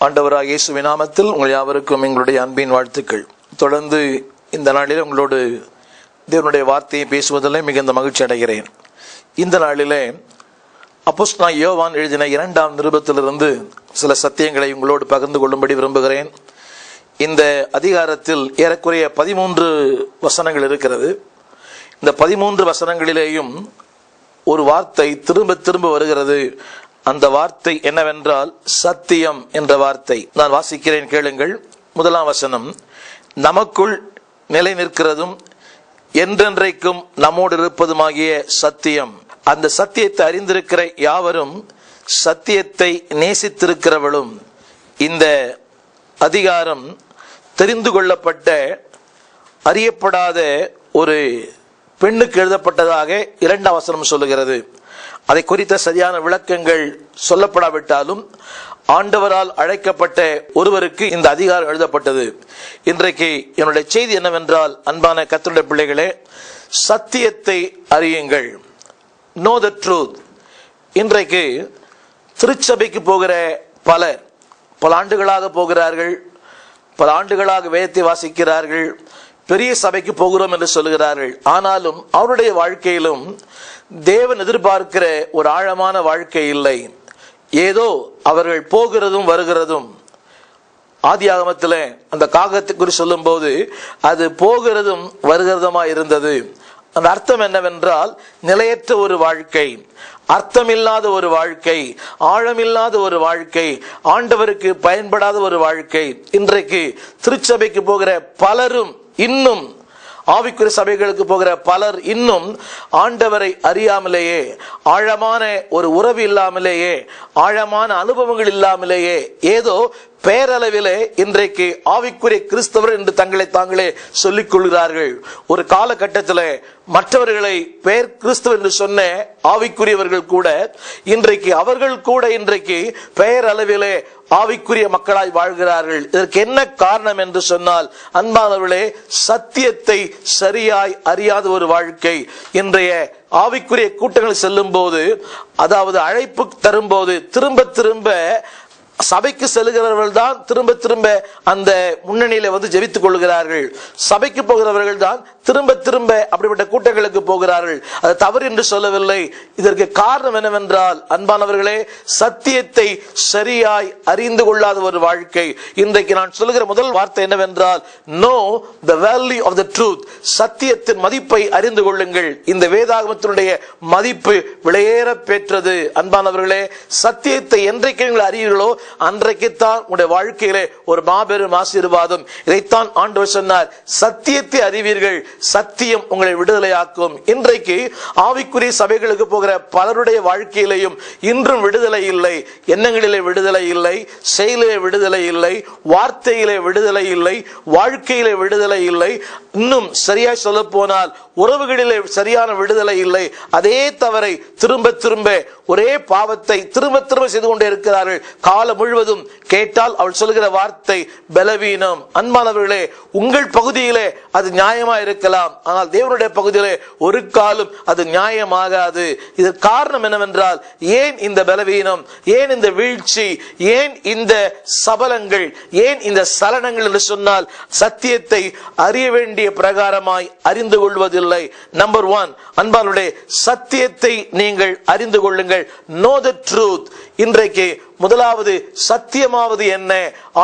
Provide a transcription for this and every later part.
ஆண்டவராக இயேசு விநாமத்தில் உங்கள் யாவருக்கும் எங்களுடைய அன்பின் வாழ்த்துக்கள். தொடர்ந்து இந்த நாளில் உங்களோடு தேவனுடைய வார்த்தையை பேசுவதில் மிகுந்த மகிழ்ச்சி அடைகிறேன். இந்த நாளிலே அப்போஸ்தலனா யோவான் எழுதின இரண்டாம் நிருபத்திலிருந்து சில சத்தியங்களை உங்களோடு பகிர்ந்து கொள்ளும்படி விரும்புகிறேன். இந்த அதிகாரத்தில் ஏறக்குறைய பதிமூன்று வசனங்கள் இருக்கிறது. இந்த பதிமூன்று வசனங்களிலேயும் ஒரு வார்த்தை திரும்ப திரும்ப வருகிறது. அந்த வார்த்தை என்னவென்றால் சத்தியம் என்ற வார்த்தை. நான் வாசிக்கிறேன் கேளுங்கள். முதலாம் வசனம் நமக்குள் நிலை நிற்கிறதும் என்றென்றைக்கும் நம்மோடு இருப்பதுமாகிய சத்தியம். அந்த சத்தியத்தை அறிந்திருக்கிற யாவரும் சத்தியத்தை நேசித்திருக்கிறவளும். இந்த அதிகாரம் தெரிந்து கொள்ளப்பட்ட அறியப்படாத ஒரு பெண்ணுக்கு எழுதப்பட்டதாக இரண்டாம் வசனம் சொல்லுகிறது. அதை குறித்த சரியான விளக்கங்கள் சொல்லப்படாவிட்டாலும் ஆண்டவரால் அழைக்கப்பட்ட ஒருவருக்கு இந்த அதிகாரம் எழுதப்பட்டது. இன்றைக்கு என்னுடைய செய்தி என்னவென்றால் அன்பான கத்தருடைய பிள்ளைகளே சத்தியத்தை அறியுங்கள். நோ த ட்ரூத் இன்றைக்கு திருச்சபைக்கு போகிற பலர் பல ஆண்டுகளாக போகிறார்கள் பல ஆண்டுகளாக வேதத்தை வாசிக்கிறார்கள் பெரிய சபைக்கு போகிறோம் என்று சொல்லுகிறார்கள். ஆனாலும் அவருடைய வாழ்க்கையிலும் தேவன் எதிர்பார்க்கிற ஒரு ஆழமான வாழ்க்கை இல்லை. ஏதோ அவர்கள் போகிறதும் வருகிறதும் ஆதி ஆகமத்தில் அந்த காகத்தை குறி சொல்லும் போது அது போகிறதும் வருகிறதுமா இருந்தது. அந்த அர்த்தம் என்னவென்றால் நிலையற்ற ஒரு வாழ்க்கை அர்த்தமில்லாத ஒரு வாழ்க்கை ஆழமில்லாத ஒரு வாழ்க்கை ஆண்டவருக்கு பயன்படாத ஒரு வாழ்க்கை. இன்றைக்கு திருச்சபைக்கு போகிற பலரும் இன்னும் ஆவிக்குரிய சபைகளுக்கு போகிற பலர் இன்னும் ஆண்டவரை அறியாமலேயே ஆழமான ஒரு உறவு இல்லாமலேயே ஆழமான அனுபவங்கள் இல்லாமலேயே ஏதோ பேரளவிலே இன்றைக்கு ஆவிக்குரிய கிறிஸ்தவர் என்று தங்களை தாங்களே சொல்லிக் கொள்கிறார்கள். ஒரு காலகட்டத்தில் மற்றவர்களை பேர் கிறிஸ்தவர் என்று சொன்ன ஆவிக்குரியவர்கள் கூட இன்றைக்கு அவர்கள் கூட இன்றைக்கு பெயர் அளவிலே ஆவிக்குரிய மக்களாய் வாழ்கிறார்கள். இதற்கு என்ன காரணம் என்று சொன்னால் அன்பானவர்களே சத்தியத்தை சரியாய் அறியாத ஒரு வாழ்க்கை. இன்றைய ஆவிக்குரிய கூட்டங்கள் செல்லும் போது அதாவது அழைப்பு தரும்போது திரும்ப திரும்ப சபைக்கு செல்கிறவர்கள் தான் திரும்ப திரும்ப அந்த முன்னணியில வந்து ஜெபித்துக் கொள்கிறார்கள் சபைக்கு போகிறவர்கள் தான் திரும்ப திரும்ப அப்படிப்பட்ட கூட்டங்களுக்கு போகிறார்கள். அது தவறு என்று சொல்லவில்லை. இதற்கு காரணம் என்னவென்றால் அன்பானவர்களே சத்தியத்தை சரியாய் அறிந்து கொள்ளாத ஒரு வாழ்க்கை. இன்றைக்கு நான் சொல்லுகிற முதல் வார்த்தை என்னவென்றால் know the value of the truth சத்தியத்தின் மதிப்பை அறிந்து கொள்ளுங்கள். இந்த வேதாகமத்தினுடைய மதிப்பு விலையேற பெற்றது. அன்பானவர்களே சத்தியத்தை என்றைக்கு நீங்கள் அறியீர்களோ அன்றைக்குத்தான் உங்களுடைய வாழ்க்கையிலே ஒரு மாபெரும் ஆசீர்வாதம். இதைத்தான் ஆண்டவர் சொன்னார். சத்தியத்தை அறிவீர்கள். சத்தியம் உங்களை விடுதலையாக்கும். இன்றைக்கு ஆவிக்குரிய சபைகளுக்கு போகிற பலருடைய வாழ்க்கையிலையும் இன்றும் விடுதலை இல்லை. எண்ணங்களிலே விடுதலை இல்லை செயலிலே விடுதலை இல்லை வார்த்தையிலே விடுதலை இல்லை வாழ்க்கையிலே விடுதலை இல்லை. இன்னும் சரியாய் சொல்ல போனால் உறவுகளிலே சரியான விடுதலை இல்லை. அதே தவறை திரும்ப திரும்ப ஒரே பாவத்தை திரும்ப திரும்ப செய்து கொண்டே இருக்கிறார்கள். காலம் முழுவதும் கேட்டால் அவள் சொல்லுகிற வார்த்தை பலவீனம். அன்பானவர்களே உங்கள் பகுதியிலே அது நியாயமா இருக்கலாம். ஆனால் தேவனுடைய பகுதியிலே ஒரு காலம் அது நியாயமாகாது. இது காரணம் என்னவென்றால் ஏன் இந்த பலவீனம் ஏன் இந்த வீழ்ச்சி ஏன் இந்த சபலங்கள் ஏன் இந்த சலனங்கள் என்று சொன்னால் சத்தியத்தை அறிய வேண்டிய பிரகாரமாய் அறிந்து கொள்வதில்லை. நம்பர் ஒன் அன்பானுடைய சத்தியத்தை நீங்கள் அறிந்து கொள்ளுங்கள். நோ த ட்ரூத் இன்றைக்கு முதலாவது சத்தியமாவது என்ன?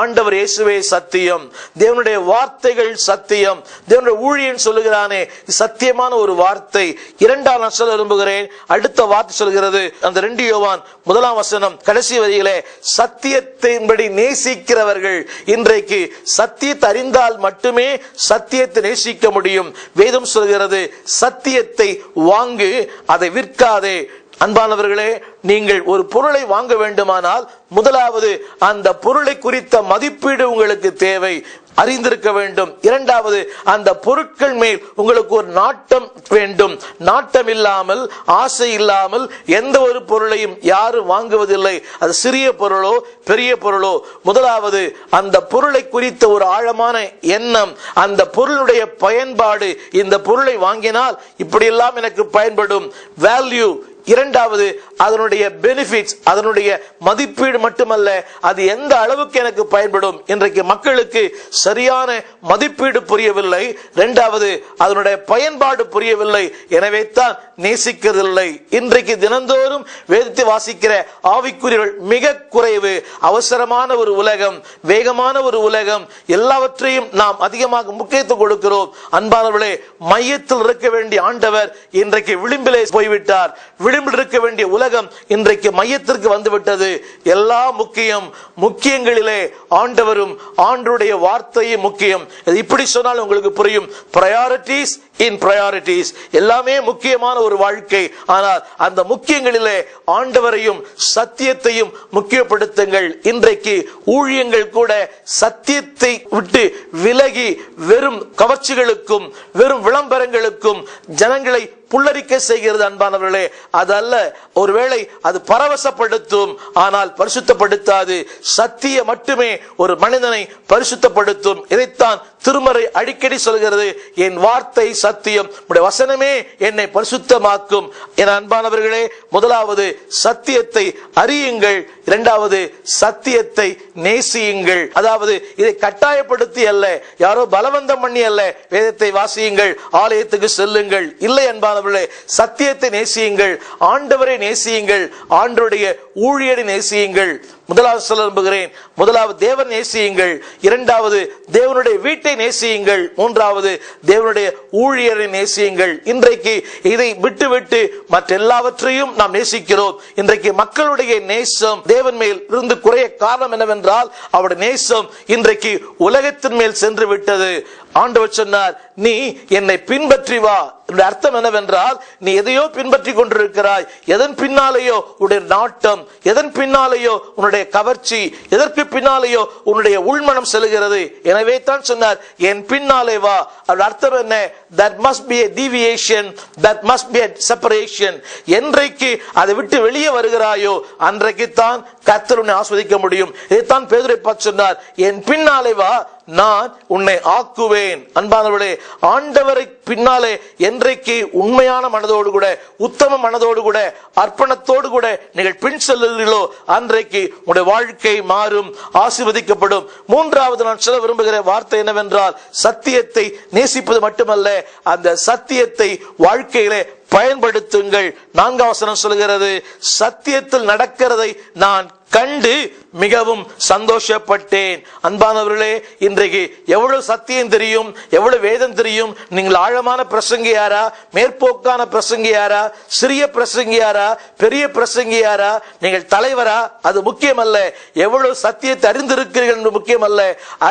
ஆண்டவர் இயேசுவே சத்தியம். தேவனுடைய வார்த்தைகள் சத்தியம். தேவனுடைய ஊழியன் சொல்லுகிறானே சத்தியமான ஒரு வார்த்தை. இரண்டாம் நான் சொல்ல விரும்புகிறேன். அடுத்த வார்த்தை சொல்கிறது அந்த ரெண்டு யோவான் முதலாம் வசனம் கடைசி வரிகளே சத்தியத்தின்படி நேசிக்கிறவர்கள் இன்றைக்கு சத்தியத்தை அறிந்தால் மட்டுமே சத்தியத்தை நேசிக்க முடியும். வேதம் சொல்கிறது சத்தியத்தை வாங்கு அதை விற்காதே. அன்பானவர்களே நீங்கள் ஒரு பொருளை வாங்க வேண்டுமானால் முதலாவது அந்த பொருளை குறித்த மதிப்பீடு உங்களுக்கு தேவை. அறிந்திருக்க வேண்டும். இரண்டாவது அந்த பொருட்கள் மேல் உங்களுக்கு ஒரு நாட்டம் வேண்டும். நாட்டம் இல்லாமல் ஆசை இல்லாமல் எந்த ஒரு பொருளையும் யாரும் வாங்குவதில்லை. அது சிறிய பொருளோ பெரிய பொருளோ. முதலாவது அந்த பொருளை குறித்த ஒரு ஆழமான எண்ணம் அந்த பொருளுடைய பயன்பாடு. இந்த பொருளை வாங்கினால் இப்படியெல்லாம் எனக்கு பயன்படும். வேல்யூ இரண்டாவது அதனுடைய பெனிஃபிட்ஸ் அதனுடைய மதிப்பீடு மட்டுமல்ல அது எந்த அளவுக்கு எனக்கு பயன்படும்? இன்றைக்கு மக்களுக்கு சரியான மதிப்பீடு புரியவில்லை. இரண்டாவது அதனுடைய பயன்பாடு புரியவில்லை. எனவே தான் நேசிக்கிறதில்லை. இன்றைக்கு தினந்தோறும் வேதத்தை வாசிக்கிற ஆவிக்குரியர்கள் மிக குறைவு. அவசரமான ஒரு உலகம் வேகமான ஒரு உலகம். எல்லாவற்றையும் நாம் அதிகமாக முக்கியத்துவம் கொடுக்கிறோம். அன்பானவர்களே மையத்தில் இருக்க வேண்டிய ஆண்டவர் இன்றைக்கு விளிம்பிலே போய்விட்டார். விளிம்பில் இருக்க வேண்டிய உலகம் இன்றைக்கு மையத்திற்கு வந்துவிட்டது. எல்லா முக்கியம் முக்கியங்களிலே ஆண்டவரும் ஆண்டருடைய வார்த்தையும் முக்கியம். இப்படி சொன்னால் உங்களுக்கு புரியும். Priorities இன் priorities. எல்லாமே முக்கியமான ஒரு வாழ்க்கை. ஆனால் அந்த முக்கியங்களிலே ஆண்டவரையும் சத்தியத்தையும் முக்கியப்படுத்துங்கள். இன்றைக்கு ஊழியங்கள் கூட சத்தியத்தை விட்டு விலகி வெறும் கவர்ச்சிகளுக்கும் வெறும் விளம்பரங்களுக்கும் ஜனங்களை புல்லரிக்க செய்கிறது அன்பானவர்களே. அது அல்ல ஒருவேளை அது பரவசப்படுத்தும் ஆனால் பரிசுத்தப்படுத்தாது. சத்திய மட்டுமே ஒரு மனிதனை பரிசுத்தப்படுத்தும். இதைத்தான் திருமறை அடிக்கடி சொல்கிறது என் வார்த்தை சத்தியம். உடைய வசனமே என்னை பரிசுத்தமாக்கும். என அன்பானவர்களே முதலாவது சத்தியத்தை அறியுங்கள். இரண்டாவது சத்தியத்தை நேசியுங்கள். அதாவது இதை கட்டாயப்படுத்தி அல்ல யாரோ பலவந்தம் பண்ணி அல்ல வேதத்தை வாசியுங்கள் ஆலயத்துக்கு செல்லுங்கள். இல்லை பிரியமானவர்களே சத்தியத்தை நேசியுங்கள் ஆண்டவரை நேசியுங்கள் ஆண்டருடைய ஊழியரை நேசியுங்கள். முதலாவது சொல்ல விரும்புகிறேன் முதலாவது தேவன் நேசியுங்கள் இரண்டாவது தேவனுடைய வீட்டை நேசியுங்கள் மூன்றாவது தேவனுடைய ஊழியரை நேசியுங்கள். இன்றைக்கு இதை விட்டுவிட்டு மற்ற எல்லாவற்றையும் நாம் நேசிக்கிறோம். இன்றைக்கு மக்களுடைய நேசம் தேவன் மேல் இருந்து குறைய காரணம் என்னவென்றால் அவருடைய நேசம் இன்றைக்கு உலகத்தின் மேல் சென்று விட்டது. ஆண்டவர் சொன்னார் நீ என்னை பின்பற்றி வா அர்த்தம் என்னவென்றால் நீ எதையோ பின்பற்றி கொண்டிருக்கிறாய். எதன் பின்னாலேயோ உன்னுடைய நாட்டம் எதன் பின்னாலேயோ உன்னுடைய கவர்ச்சி எதற்கு பின்னாலேயோ உன்னுடைய உள்மனம் செல்கிறது. எனவே தான் சொன்னார் என் பின்னாலே வா. அதோட அர்த்தம் என்ன? That must be a deviation that must be a separation என்றைக்கு அதை விட்டு வெளியே வருகிறாயோ அன்றைக்கு தான் கர்த்தர் உன்னை ஆஸ்வதிக்க முடியும். இதைத்தான் பேதுரை பார்த்து சொன்னார் என் பின்னாலே வா. நான் உன்னை ஆக்குவேன். அன்பானவர்களே ஆண்டவரை பின்னாலே என்றைக்கு உண்மையான மனதோடு கூட உத்தம மனதோடு கூட அர்ப்பணத்தோடு கூட நீங்கள் பின் செல்லுகிறீர்களோ அன்றைக்கு உங்களுடைய வாழ்க்கை மாறும் ஆசிர்வதிக்கப்படும். மூன்றாவது நான் சொல்ல விரும்புகிற வார்த்தை என்னவென்றால் சத்தியத்தை நேசிப்பது மட்டுமல்ல அந்த சத்தியத்தை வாழ்க்கையிலே பயன்படுத்துங்கள். நான்காவசனம் சொல்கிறது சத்தியத்தில் நடக்கிறதை நான் கண்டு மிகவும் சந்தோஷப்பட்டேன். அன்பானவர்களே இன்றைக்கு எவ்வளவு சத்தியம் தெரியும் எவ்வளவு வேதம் தெரியும்? நீங்கள் ஆழமான பிரசங்கியாரா மேற்போக்கான பிரசங்கியாரா சிறிய பிரசங்கியாரா பெரிய பிரசங்கியாரா நீங்கள் தலைவரா? அது முக்கியமல்ல. எவ்வளவு சத்தியத்தை அறிந்திருக்கிறீர்கள் என்று முக்கியமல்ல.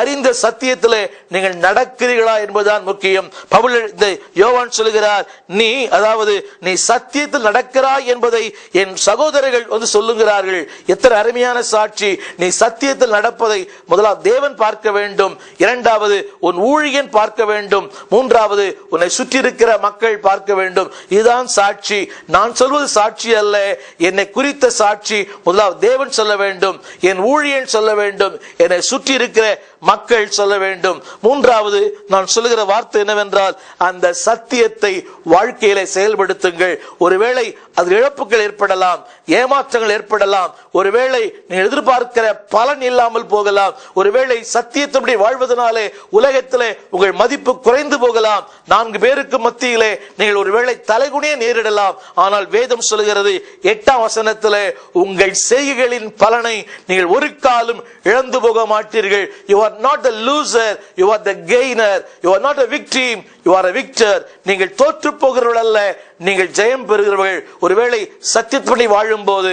அறிந்த சத்தியத்தில் நீங்கள் நடக்கிறீர்களா என்பதுதான் முக்கியம். பவுல் இந்த யோவான் சொல்லுகிறார் நீ அதாவது நீ சத்தியத்தில் நடக்கிறாய் என்பதை என் சகோதரர்கள் வந்து சொல்லுகிறார்கள். எத்தனை அருமையான சாட்சி. நீ சத்தியத்தில் நடப்பதை முதலாவது தேவன் பார்க்க வேண்டும். இரண்டாவது உன் ஊழியன் பார்க்க வேண்டும். மூன்றாவது உன்னை சுற்றி இருக்கிற மக்கள் பார்க்க வேண்டும். இதுதான் சாட்சி. நான் சொல்வது சாட்சி அல்ல. என்னை குறித்த சாட்சி முதலாவது தேவன் சொல்ல வேண்டும். என் ஊழியன் சொல்ல வேண்டும். என்னை சுற்றி இருக்கிற மக்கள் சொல்ல வேண்டும். மூன்றாவது நான் சொல்லுகிற வார்த்தை என்னவென்றால் அந்த சத்தியத்தை வாழ்க்கையில செயல்படுத்துங்கள். ஒருவேளை அது இழப்புகள் ஏற்படலாம் ஏமாற்றங்கள் ஏற்படலாம் ஒருவேளை நீ எதிர்பார்க்கிற பலன் இல்லாமல் போகலாம் ஒருவேளை சத்தியத்தபடி வாழ்வதனாலே உலகத்திலே உங்கள் மதிப்பு குறைந்து போகலாம். நான்கு பேருக்கு மத்தியிலே நீங்கள் ஒருவேளை தலைகுனிய நேரிடலாம். ஆனால் வேதம் சொல்கிறது எட்டாம் வசனத்திலே உங்கள் செய்கைகளின் பலனை நீங்கள் ஒரு காலம் இழந்து போக மாட்டீர்கள். You are not the loser you are the gainer you are not a victim you are a victor நீங்கள் தோற்று போகிறவர்கள் அல்ல நீங்கள் ஜெயம் பெறுகிறவர்கள். ஒருவேளை சத்தியப்படி வாழும் போது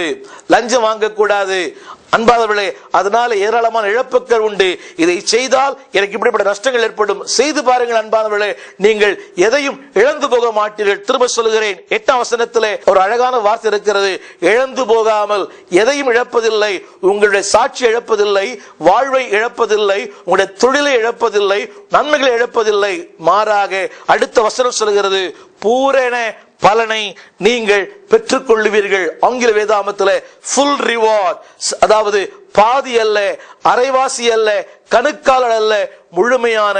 லஞ்சம் வாங்கக்கூடாது அன்பாதவர்களே அதனால ஏராளமான இழப்புகள் உண்டு. இதை செய்தால் எனக்கு இப்படிப்பட்ட நஷ்டங்கள் ஏற்படும். செய்து பாருங்கள் அன்பானவர்களே நீங்கள் எதையும் இழந்து போக மாட்டீர்கள். திரும்ப சொல்லுகிறேன் எட்டாம் வசனத்திலே ஒரு அழகான வார்த்தை இருக்கிறது. இழந்து போகாமல் எதையும் இழப்பதில்லை. உங்களுடைய சாட்சி இழப்பதில்லை வாழ்வை இழப்பதில்லை உங்களுடைய தொழிலை இழப்பதில்லை நன்மைகளை இழப்பதில்லை. மாறாக அடுத்த வசனம் சொல்கிறது பூரண பலனை நீங்கள் பெற்றுக்கொள்ளுவீர்கள். ஆங்கில வேதாமத்தில் ஃபுல் ரிவார்ட் அதாவது பாதி அல்ல அரைவாசி அல்ல கணுக்காலர் அல்ல முழுமையான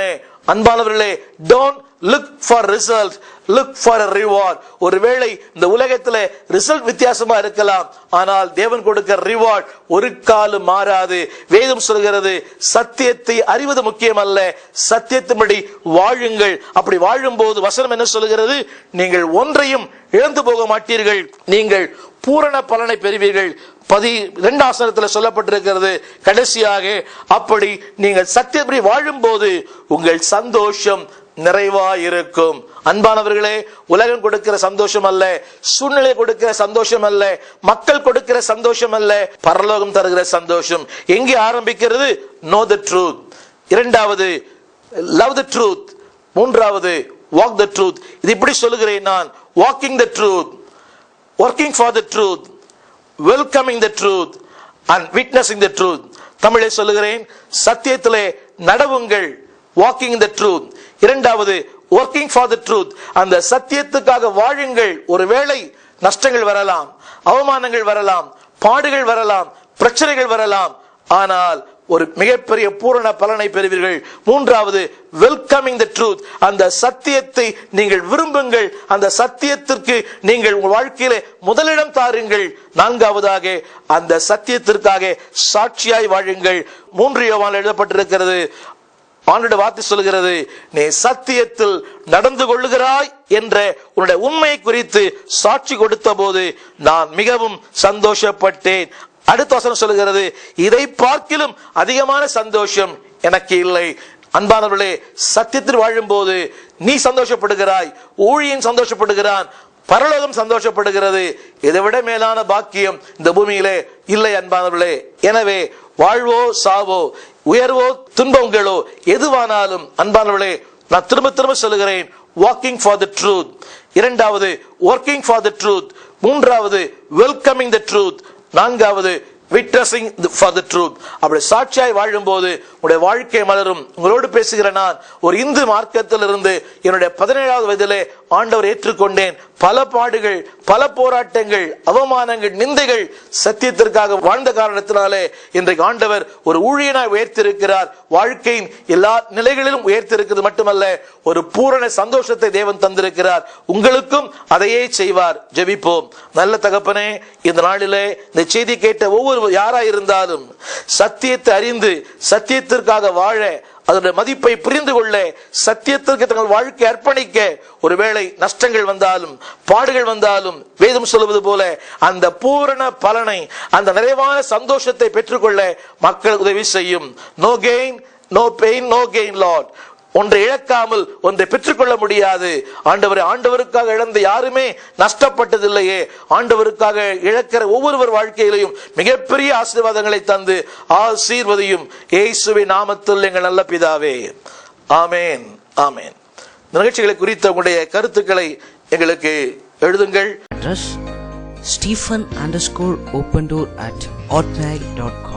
அன்பானவர்களே don't look for result look for reward ஒருவேளை இந்த உலகத்துல ரிசல்ட் வித்தியாசமா இருக்கலாம். ஆனால் தேவன் கொடுக்கிற ரிவார்ட் ஒரு காலம் மாறாது. வேதம் சொல்கிறது சத்தியத்தை அறிவது முக்கியம் அல்ல சத்தியத்தின்படி வாழுங்கள். அப்படி வாழும்போது வசனம் என்ன சொல்கிறது? நீங்கள் ஒன்றையும் இழந்து போக மாட்டீர்கள். நீங்கள் பூரண பலனை பெறுவீர்கள். பதி ரெண்டு ஆசனத்தில் சொல்லப்பட்டிருக்கிறது கடைசியாக அப்படி நீங்கள் சத்தியப்படி வாழும்போது உங்கள் சந்தோஷம் நிறைவாயிருக்கும். அன்பானவர்களே உலகம் கொடுக்கிற சந்தோஷம் அல்ல சூழ்நிலை கொடுக்கிற சந்தோஷம் அல்ல மக்கள் கொடுக்கிற சந்தோஷம் அல்ல பரலோகம் தருகிற சந்தோஷம். எங்கே ஆரம்பிக்கிறது? நோ த ட்ரூத் இரண்டாவது லவ் த ட்ரூத் மூன்றாவது வாக் த ட்ரூத் இது இப்படி சொல்லுகிறேன் நான் walking the truth working for the truth welcoming the truth and witnessing the truth தமிழை சொல்லுகிறேன் சத்தியத்திலே நடவுங்கள் வாக்கிங் த ட்ரூத் இரண்டாவது ஒர்க்கிங் ஃபார் த ட்ரூத் அந்த சத்தியத்துக்காக வாழுங்கள். ஒருவேளை நஷ்டங்கள் வரலாம் அவமானங்கள் வரலாம் பாடுகள் வரலாம் பிரச்சனைகள் வரலாம். ஆனால் ஒரு மிகப்பெரிய பூரண பலனை பெறுவீர்கள். மூன்றாவது வெல்கமிங் த ட்ரூத் அந்த சத்தியத்தை நீங்கள் விரும்புங்கள். அந்த சத்தியத்திற்கு நீங்கள் உங்கள் வாழ்க்கையில முதலிடம் தாருங்கள். நான்காவதாக அந்த சத்தியத்திற்காக சாட்சியாய் வாழுங்கள். மூன்று யோவான் எழுதப்பட்டிருக்கிறது ஆண்டுடைய வார்த்தை சொல்கிறது நீ சத்தியத்தில் நடந்து கொள்ளுகிறாய் என்ற உன்னுடைய உண்மையை குறித்து சாட்சி கொடுத்த போது நான் மிகவும் சந்தோஷப்பட்டேன். அடுத்த வசனம் சொல்லுகிறது இதை பார்க்கிலும் அதிகமான சந்தோஷம் எனக்கு இல்லை. அன்பானவர்களே சத்தியத்தில் வாழும்போது நீ சந்தோஷப்படுகிறாய் ஊழியன் சந்தோஷப்படுகிறான் பரலோகம் சந்தோஷப்படுகிறது. இதை விட மேலான பாக்கியம் இந்த பூமியிலே இல்லை அன்பானவர்களே. எனவே வாழ்வோ சாவோ உயர்வோ துன்பங்களோ எதுவானாலும் அன்பானவர்களே நான் திரும்ப திரும்ப சொல்லுகிறேன் வாக்கிங் ஃபார் த ட்ரூத் இரண்டாவது ஒர்க்கிங் ஃபார் த ட்ரூத் மூன்றாவது வெல்கமிங் த ட்ரூத் நான்காவது விட்னஸிங் ஃபார் த ட்ரூத் அப்படி சாட்சியாய் வாழும்போது உங்களுடைய வாழ்க்கை மலரும். உங்களோடு பேசுகிற நான் ஒரு இந்து மார்க்கத்தில் இருந்து என்னுடைய பதினேழாவது வயதிலே ஆண்டவர் ஏற்றுக்கொண்டேன். பல பாடுகள் பல போராட்டங்கள் அவமானங்கள் நிந்தைகள் சத்தியத்திற்காக வாழ்ந்த காரணத்தினாலே இன்றைக்கு ஆண்டவர் ஒரு ஊழியனாய் உயர்த்திருக்கிறார். வாழ்க்கையின் எல்லா நிலைகளிலும் உயர்த்திருக்கிறது மட்டுமல்ல ஒரு பூரண சந்தோஷத்தை தேவன் தந்திருக்கிறார். உங்களுக்கும் அதையே செய்வார். ஜெபிப்போம். நல்ல தகப்பனே இந்த நாளிலே இந்த செய்தி கேட்ட ஒவ்வொரு யாராயிருந்தாலும் சத்தியத்தை அறிந்து சத்தியத்திற்காக வாழ அதனுடைய மதிப்பை புரிந்து கொள்ள சத்தியத்திற்கு தங்கள் வாழ்க்கை அர்ப்பணிக்க ஒருவேளை நஷ்டங்கள் வந்தாலும் பாடுகள் வந்தாலும் வேதம் சொல்வது போல அந்த பூரண பலனை அந்த நிறைவான சந்தோஷத்தை பெற்றுக்கொள்ள மக்கள் உதவி செய்யும். No gain no pain no gain lot ஒன்றை இழக்காமல் ஒன்றை பெற்றுக்கொள்ள முடியாது. ஆண்டவரை ஆண்டவருக்காக இழந்த யாருமே நஷ்டப்பட்டதில்லையே. ஆண்டவருக்காக இழக்கிற ஒவ்வொருவர் வாழ்க்கையிலையும் மிகப்பெரிய ஆசீர்வாதங்களை தந்து ஆசீர்வதியும் இயேசுவை நாமத்தில் எங்கள் நல்ல பிதாவே. ஆமேன் ஆமேன். இந்த நிகழ்ச்சிகளை குறித்த உங்களுடைய கருத்துக்களை எங்களுக்கு எழுதுங்கள். Address open door at door dot com